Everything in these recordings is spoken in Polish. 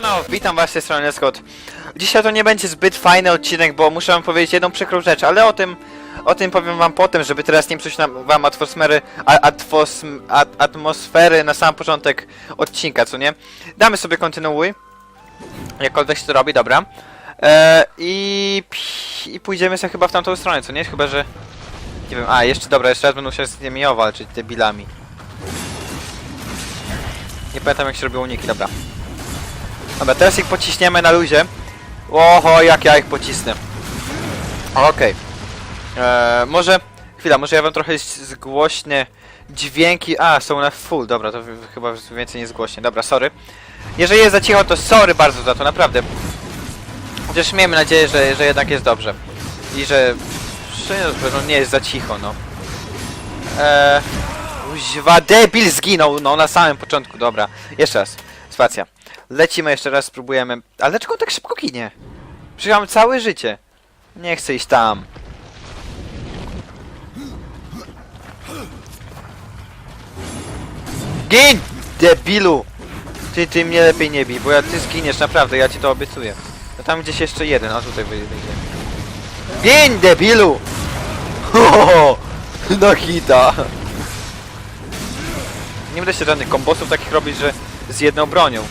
Siemano, witam was z tej strony Scott. Dzisiaj to nie będzie zbyt fajny odcinek, bo muszę wam powiedzieć jedną przykrą rzecz, ale o tym, o tym powiem wam potem, żeby teraz nie psuć nam, wam atmosfery, a, atmos, at, atmosfery na sam początek odcinka, co nie? Damy sobie kontynuuj, jakkolwiek się to robi, dobra. E, i, I pójdziemy sobie chyba w tamtą stronę, co nie? Chyba, że... Nie wiem, a jeszcze, dobra, jeszcze raz będą się z nimi walczyć, debilami. Nie pamiętam jak się robiło uniki, dobra. Dobra, teraz ich pociśniemy na luzie. Oho, jak ja ich pocisnę. Okej. Eee, może... Chwila, może ja wam trochę zgłośnię dźwięki... A, są na full, dobra, to chyba więcej nie zgłośnię. Dobra, sorry. Jeżeli jest za cicho, to sorry bardzo za to, naprawdę. Chociaż miejmy nadzieję, że, że jednak jest dobrze. I że... no, nie jest za cicho, no. Eee... Kuźwa, debil zginął, no na samym początku, dobra. Jeszcze raz, spacja. Lecimy jeszcze raz, spróbujemy. Ale dlaczego on tak szybko ginie? Mam całe życie. Nie chcę iść tam. Gin! Debilu! Ty, ty mnie lepiej nie bij, bo ja ty zginiesz, naprawdę, ja ci to obiecuję. No tam gdzieś jeszcze jeden, a tutaj wyjdzie. Gin, debilu! No hita! Nie będę się żadnych kombosów takich robić, że z jedną bronią.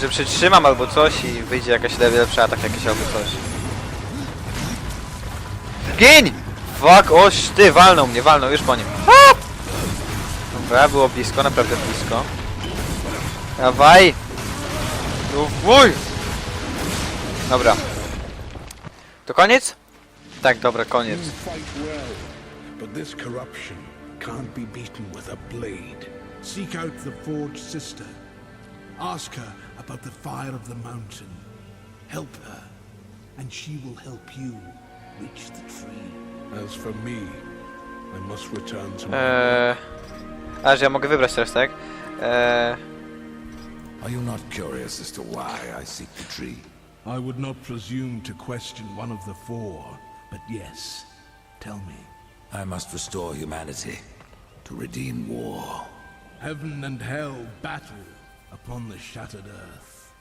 Że przytrzymam albo coś i wyjdzie jakaś le- lepsza atak jakiś albo coś. Gin! Fuck, oś ty, walnął mnie, walnął, już po nim. Dobra, było blisko, naprawdę blisko. Dawaj! No wuj! Dobra. To koniec? Tak, dobra, koniec. But this corruption can't be beaten with a blade. Seek out the Forge Sister. Ask her about the fire of the mountain. Help her, and she will help you reach the tree. As for me, I must return to my Eee... A, że ja mogę wybrać teraz, tak? Eee... Are you not curious as to why I seek the tree? I would not presume to question one of the four, but yes, tell me. I must restore humanity to redeem war. Heaven and hell battle upon the shattered earth.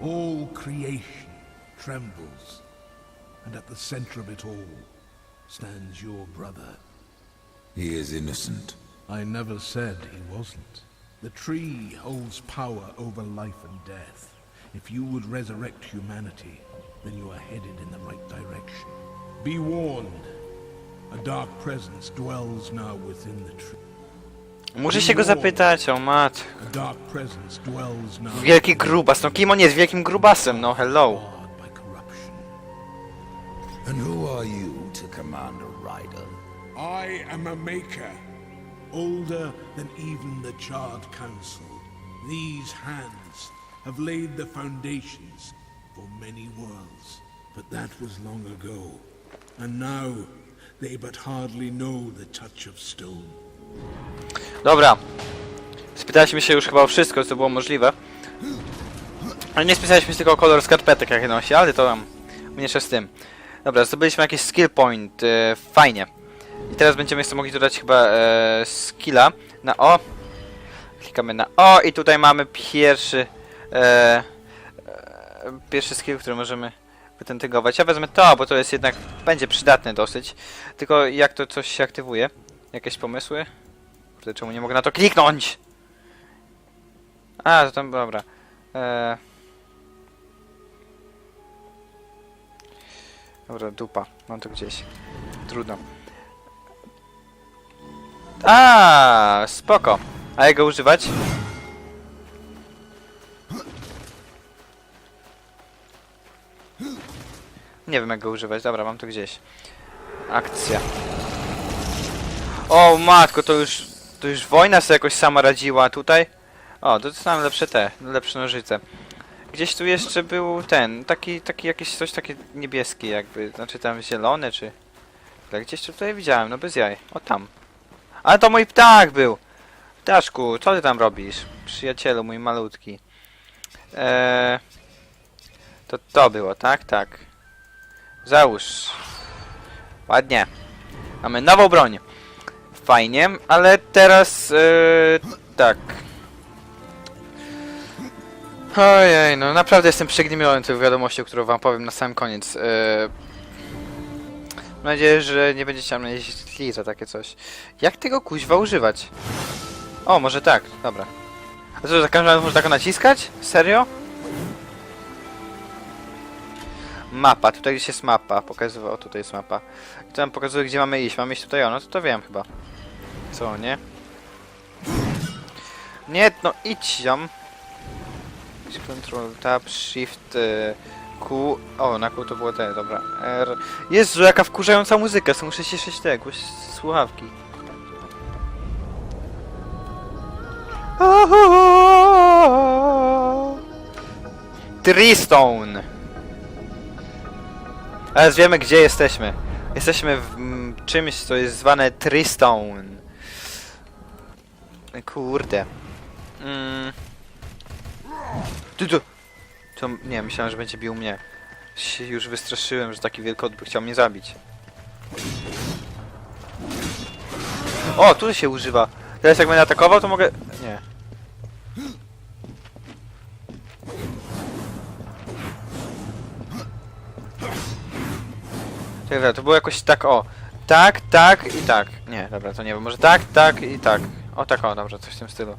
All creation trembles, and at the center of it all stands your brother. He is innocent. I never said he wasn't. The tree holds power over life and death. If you would resurrect humanity, then you are headed in the right direction. Be warned. A dark presence dwells now within the tree. Muszę się go zapytać, o mat. Wielki grubas, no kim on jest? Wielkim grubasem, no hello. And who are you to command a rider? I am a maker, older than even the Charred Council. These hands have laid the foundations for many worlds, but that was long ago. And now they but hardly know the touch of stone. Dobra. Spytaliśmy się już chyba o wszystko, co było możliwe. Ale nie spytaliśmy się tylko o kolor skarpetek, jakie nosi, ale to tam mniejsza z tym. Dobra, zdobyliśmy jakiś skill point, e, fajnie. I teraz będziemy jeszcze mogli dodać chyba e, skilla na O. Klikamy na O i tutaj mamy pierwszy e, e, pierwszy skill, który możemy wytentygować. Ja wezmę to, bo to jest jednak, będzie przydatne dosyć. Tylko jak to coś się aktywuje? Jakieś pomysły? Kurde, czemu nie mogę na to kliknąć? A, to tam, dobra. Eee... Dobra, dupa. Mam to gdzieś. Trudno. A, spoko. A jak go używać? Nie wiem jak go używać. Dobra, mam to gdzieś. Akcja. O matko, to już, to już wojna sobie jakoś sama radziła tutaj. O, to dostałem lepsze te, lepsze nożyce. Gdzieś tu jeszcze był ten, taki, taki jakiś coś takie niebieskie jakby, znaczy tam zielony czy... Ale gdzieś tutaj widziałem, no bez jaj. O tam. Ale to mój ptak był! Ptaszku, co ty tam robisz? Przyjacielu mój malutki. Eee... To to było, tak? Tak. Załóż. Ładnie. Mamy nową broń. Fajnie, ale teraz... Yy, tak. Ojej, no naprawdę jestem przygnębiony tą wiadomością, którą wam powiem na sam koniec. Yy... Mam nadzieję, że nie będziecie mnie źli za takie coś. Jak tego kuźwa używać? O, może tak, dobra. A co, za każdym razem można tak naciskać? Serio? Mapa, tutaj gdzieś jest mapa, pokazywał, tutaj jest mapa. I to nam pokazuje, gdzie mamy iść. Mamy iść tutaj, o, no to to wiem chyba. Co, nie? Nie, no idź, ziom. Control, tab, shift, y, Q. O, na Q to było te, dobra. R. Jezu, jaka wkurzająca muzyka, so muszę cieszyć te, jakieś słuchawki. Treestone! Teraz wiemy, gdzie jesteśmy. Jesteśmy w mm, czymś, co jest zwane Treestone. Kurde. Mm. Ty to... Nie, myślałem, że będzie bił mnie. Się już wystraszyłem, że taki wielkot by chciał mnie zabić. O, tu się używa. Teraz jak będę atakował, to mogę... Nie. Czekaj, to było jakoś tak, o. Tak, tak i tak. Nie, dobra, to nie wiem. Może tak, tak i tak. O, tak, o, dobrze, coś w tym stylu.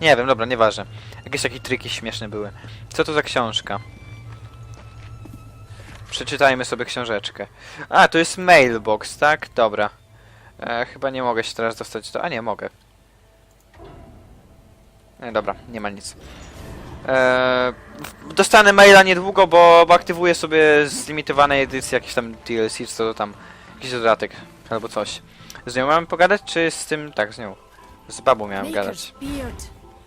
Nie wiem, dobra, nieważne. Jakieś takie triki śmieszne były. Co to za książka? Przeczytajmy sobie książeczkę. A, to jest mailbox, tak? Dobra. E, chyba nie mogę się teraz dostać do... A nie, mogę. Nie, dobra, nie ma nic. E, dostanę maila niedługo, bo, bo aktywuję sobie z limitowanej edycji jakiś tam DLC, co to tam, jakiś dodatek, albo coś. Z nią mamy pogadać, czy z tym... Tak, z nią. Z babą miałem gadać.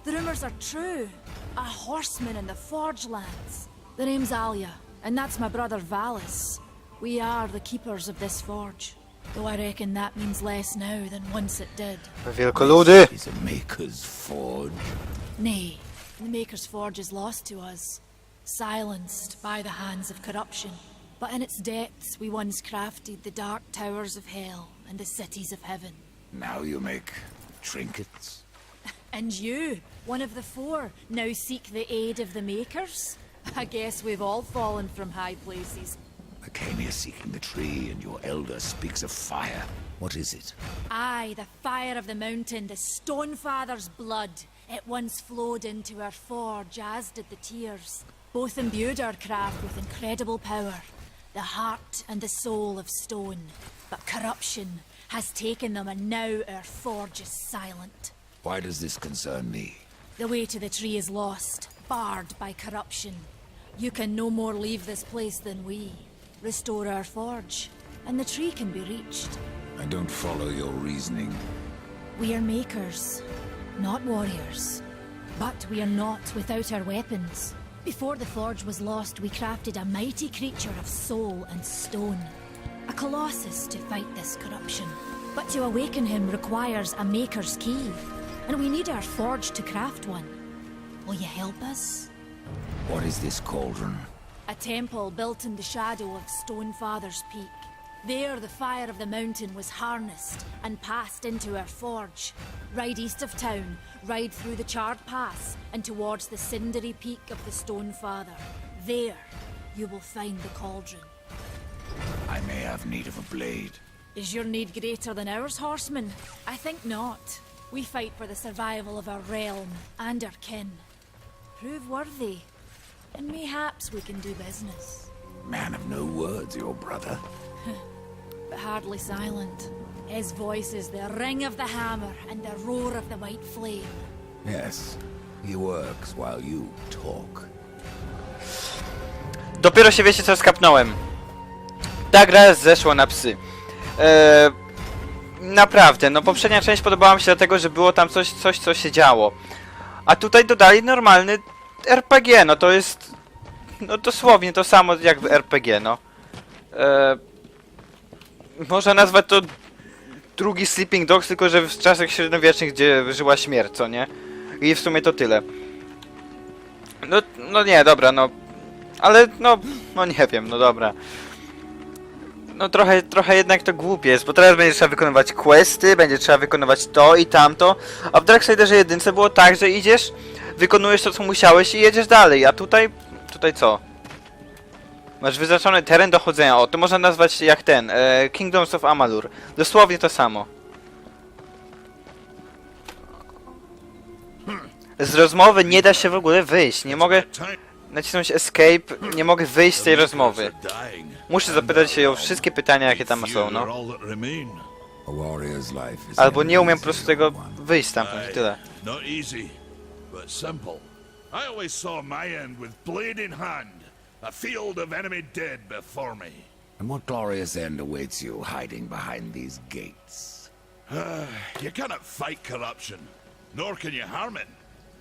The rumors are true. A horseman in the Forge Lands. The name's Alia, and that's my brother Valis. We are the keepers of this forge. Though I reckon that means less now than once it did. Wielkoludy! Is a maker's forge. Nay, the Maker's Forge is lost to us, silenced by the hands of corruption. But in its depths, we once crafted the dark towers of hell and the cities of heaven. Now you make trinkets. And you, one of the four, now seek the aid of the Makers? I guess we've all fallen from high places. I came here seeking the tree, and your elder speaks of fire. What is it? Aye, the fire of the mountain, the Stonefather's blood. It once flowed into our forge, as did the tears. Both imbued our craft with incredible power, the heart and the soul of stone. But corruption has taken them, and now our forge is silent. Why does this concern me? The way to the tree is lost, barred by corruption. You can no more leave this place than we. Restore our forge, and the tree can be reached. I don't follow your reasoning. We are makers, not warriors. But we are not without our weapons. Before the forge was lost, we crafted a mighty creature of soul and stone. A colossus to fight this corruption. But to awaken him requires a maker's key. And we need our forge to craft one. Will you help us? What is this cauldron? A temple built in the shadow of Stonefather's Peak. There, the fire of the mountain was harnessed and passed into our forge. Ride east of town, ride through the charred pass, and towards the cindery peak of the Stone Father. There, you will find the cauldron. I may have need of a blade. Is your need greater than ours, horseman? I think not. We fight for the survival of our realm and our kin. Prove worthy, and mayhaps we can do business. Man of no words, your brother. but hardly silent. His voice is the ring of the hammer and the roar of the white flame. Yes, he works while you talk. Dopiero się wiecie co skapnąłem. Ta gra zeszła na psy. Eee, naprawdę, no poprzednia część podobała mi się dlatego, że było tam coś, coś co się działo. A tutaj dodali normalny RPG, no to jest... No dosłownie to samo jak w RPG, no. Eee, można nazwać to drugi Sleeping Dogs, tylko że w czasach średniowiecznych, gdzie żyła śmierć, co nie? I w sumie to tyle. No, no nie, dobra, no ale no, no nie wiem, no dobra. no trochę, trochę jednak to głupie jest, bo teraz będzie trzeba wykonywać questy, będzie trzeba wykonywać to i tamto, a w Darksiderze jedynce było tak, że idziesz, wykonujesz to co musiałeś i jedziesz dalej, a tutaj, tutaj co? Masz wyznaczony teren dochodzenia, o, to można nazwać jak ten, e, Kingdoms of Amalur, dosłownie to samo. Z rozmowy nie da się w ogóle wyjść, nie mogę nacisnąć escape, nie mogę wyjść z tej rozmowy. Muszę zapytać się o wszystkie pytania, jakie tam są, no. Albo nie umiem po prostu tego wyjść i tyle. Simple. I always saw my end with blade in hand, a field of enemy dead before me. And what glorious end awaits you hiding behind these gates? Ah, you cannot fight corruption, nor can you harm it.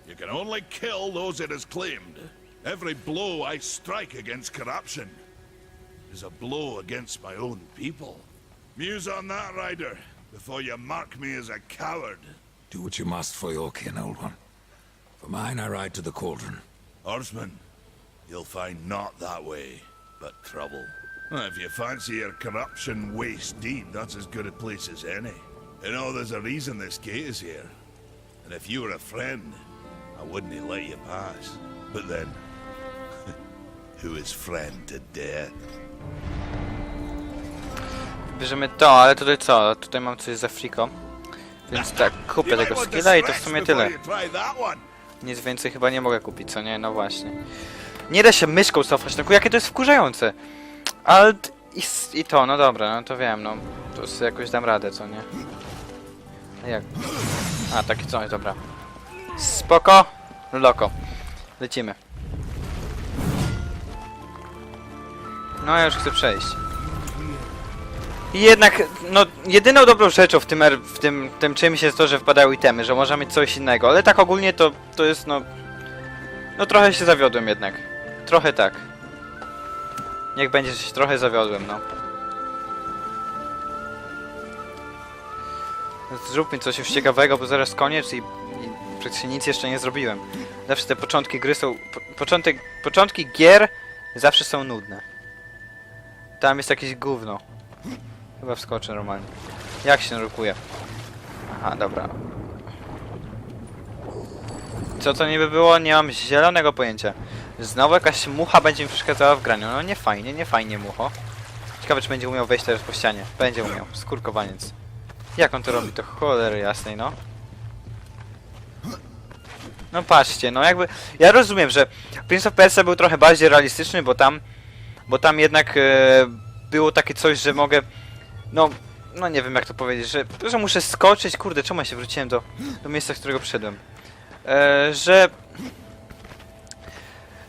You can only kill those it has claimed. Every blow I strike against corruption is a blow against my own people. Muse on that, Ryder, before you mark me as a coward. Do what you must for your kin, old one. For mine, I ride to the cauldron. Oarsman, you'll find not that way, but trouble. If you fancy your corruption waist deep, that's as good a place as any. You know, there's a reason this gate is here. And if you were a friend, I wouldn't let you pass. But then, who is friend to death? Bierzemy to, ale tutaj co? Tutaj mam coś za friko. Więc tak, kupię tego skilla i to w sumie tyle. Nic więcej chyba nie mogę kupić, co nie? No właśnie. Nie da się myszką cofać, tylko jakie to jest wkurzające. Alt i, i to, no dobra, no to wiem, no. To sobie jakoś dam radę, co nie? Jak? A, takie coś, dobra. Spoko. Loko. Lecimy. No ja już chcę przejść. I jednak, no, jedyną dobrą rzeczą w tym, w tym, tym czymś jest to, że wpadają itemy, że można mieć coś innego, ale tak ogólnie to, to jest, no... No trochę się zawiodłem jednak. Trochę tak. Niech będzie, że się trochę zawiodłem, no. Zróbmy coś już ciekawego, bo zaraz koniec i, i praktycznie nic jeszcze nie zrobiłem. Zawsze te początki gry są... Po, początek, początki gier zawsze są nudne. Tam jest jakieś gówno. Chyba wskoczę normalnie. Jak się nurkuje? Aha, dobra. Co to niby było? Nie mam zielonego pojęcia. Znowu jakaś mucha będzie mi przeszkadzała w graniu. No nie fajnie, nie fajnie mucho. Ciekawe czy będzie umiał wejść teraz po ścianie. Będzie umiał. Skurkowaniec. Jak on to robi? To cholery jasnej, no. No patrzcie, no jakby... Ja rozumiem, że Prince of Persia był trochę bardziej realistyczny, bo tam... Bo tam jednak e, było takie coś, że mogę... No, no nie wiem jak to powiedzieć, że, że muszę skoczyć, kurde, czemu ja się wróciłem do, do miejsca, z którego przyszedłem? E, że...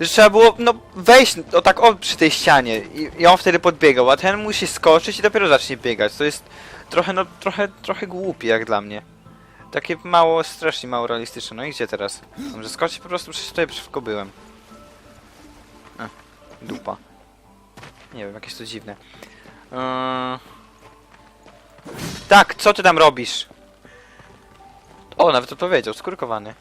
Że trzeba było, no, wejść o tak o przy tej ścianie i, i on wtedy podbiegał, a ten musi skoczyć i dopiero zacznie biegać. To jest trochę, no, trochę, trochę głupie jak dla mnie. Takie mało, strasznie mało realistyczne. No i gdzie teraz? Może skoczyć po prostu, przecież tutaj przeciwko byłem. A, dupa. Nie wiem, jakieś to dziwne. Eee... Tak, co ty tam robisz? O, nawet to powiedział, skurkowany.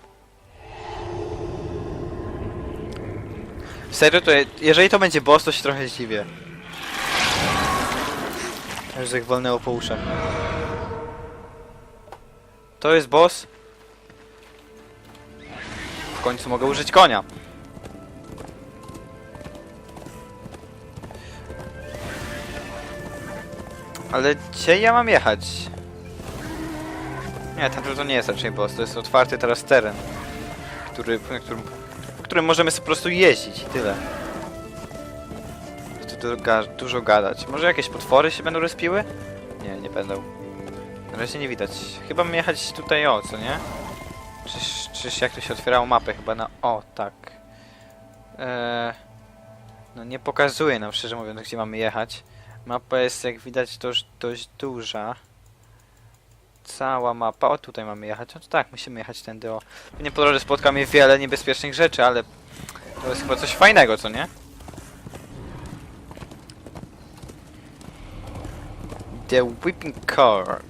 Serio, to je- jeżeli to będzie boss, to się trochę zdziwię. Już jak wolnęło po uszach. To jest boss? W końcu mogę użyć konia. Ale gdzie ja mam jechać? Nie, tam to nie jest raczej boss, to jest otwarty teraz teren, który, na którym, którym możemy po prostu jeździć i tyle. Tu, dużo gadać. Może jakieś potwory się będą respiły? Nie, nie będą. Na razie nie widać. Chyba mam jechać tutaj o, co nie? Czyż, czyż jak to się otwierało mapę? Chyba na o, tak. Eee, no nie pokazuje nam, szczerze mówiąc, gdzie mamy jechać. Mapa jest, jak widać, dość, dość duża. Cała mapa. O, tutaj mamy jechać. No to tak, musimy jechać tędy. O. Pewnie po drodze spotkamy wiele niebezpiecznych rzeczy, ale to jest chyba coś fajnego, co nie? The Whipping Car.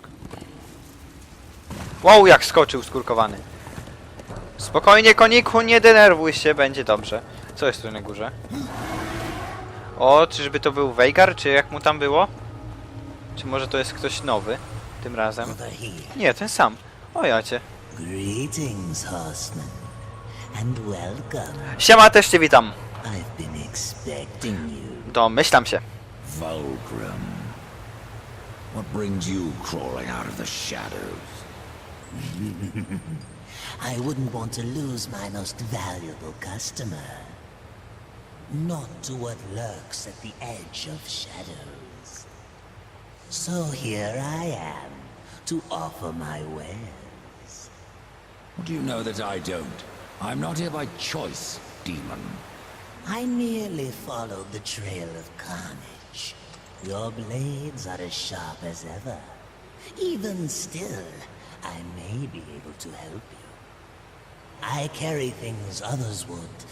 Wow, jak skoczył skurkowany. Spokojnie, koniku, nie denerwuj się, będzie dobrze. Co jest tu na górze? O, czyżby to był Veigar, czy jak mu tam było? Czy może to jest ktoś nowy tym razem? Nie, ten sam. O jacie. Greetings, horseman. And welcome. Siema, też cię witam. I've been expecting you. Domyślam się. Vulgrim. What brings you crawling out of the shadows? I wouldn't want to lose my most valuable customer. Not to what lurks at the edge of shadows. So here I am, to offer my wares. What do you know that I don't? I'm not here by choice, demon. I merely followed the trail of carnage. Your blades are as sharp as ever. Even still, I may be able to help you. I carry things others would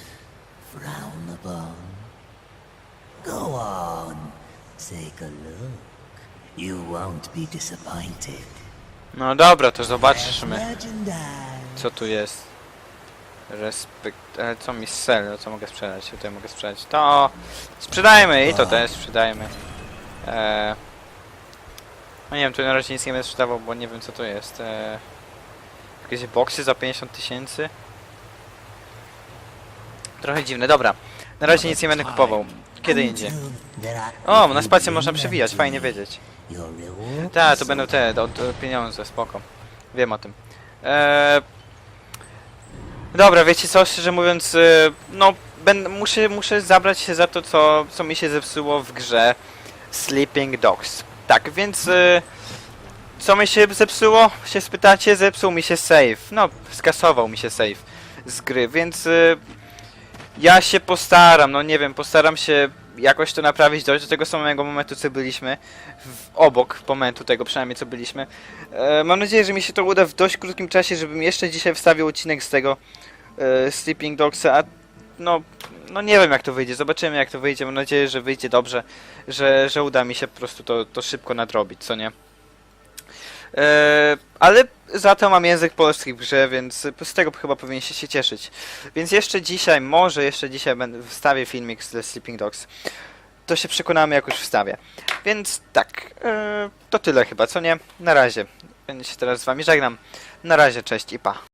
frown upon. Go on, take a look. You won't be disappointed. No dobra, to Merchandise. co tu jest. Respekt... Ale co mi sell? No co mogę sprzedać? Tutaj mogę sprzedać. To... Sprzedajmy i to też sprzedajmy. Eee... No nie wiem, tu na razie nic nie będę sprzedawał, bo nie wiem co to jest. Eee... Jakieś boksy za 50 tysięcy? Trochę dziwne, dobra. Na razie nic nie będę kupował. Kiedy indziej. O, na spację można przewijać, fajnie wiedzieć. Tak, to będą te, do, do pieniądze, spoko. Wiem o tym. Eee... Dobra, wiecie co, szczerze mówiąc, e, no, będę, muszę, muszę zabrać się za to, co, co mi się zepsuło w grze Sleeping Dogs. Tak, więc e, co mi się zepsuło? Się spytacie, zepsuł mi się save. No, skasował mi się save z gry, więc e, ja się postaram, no nie wiem, postaram się jakoś to naprawić, dojść do tego samego momentu, co byliśmy, w, obok momentu tego przynajmniej, co byliśmy. E, mam nadzieję, że mi się to uda w dość krótkim czasie, żebym jeszcze dzisiaj wstawił odcinek z tego e, Sleeping Dogsa, a no, no nie wiem jak to wyjdzie, zobaczymy jak to wyjdzie, mam nadzieję, że wyjdzie dobrze, że, że uda mi się po prostu to, to szybko nadrobić, co nie? E, ale za to mam język polski w grze, więc z tego chyba powinniście się cieszyć. Więc jeszcze dzisiaj, może jeszcze dzisiaj będę wstawię filmik z The Sleeping Dogs. To się przekonamy, jak już wstawię. Więc tak, e, to tyle chyba, co nie? Na razie. Będę się teraz z wami żegnam. Na razie, cześć i pa.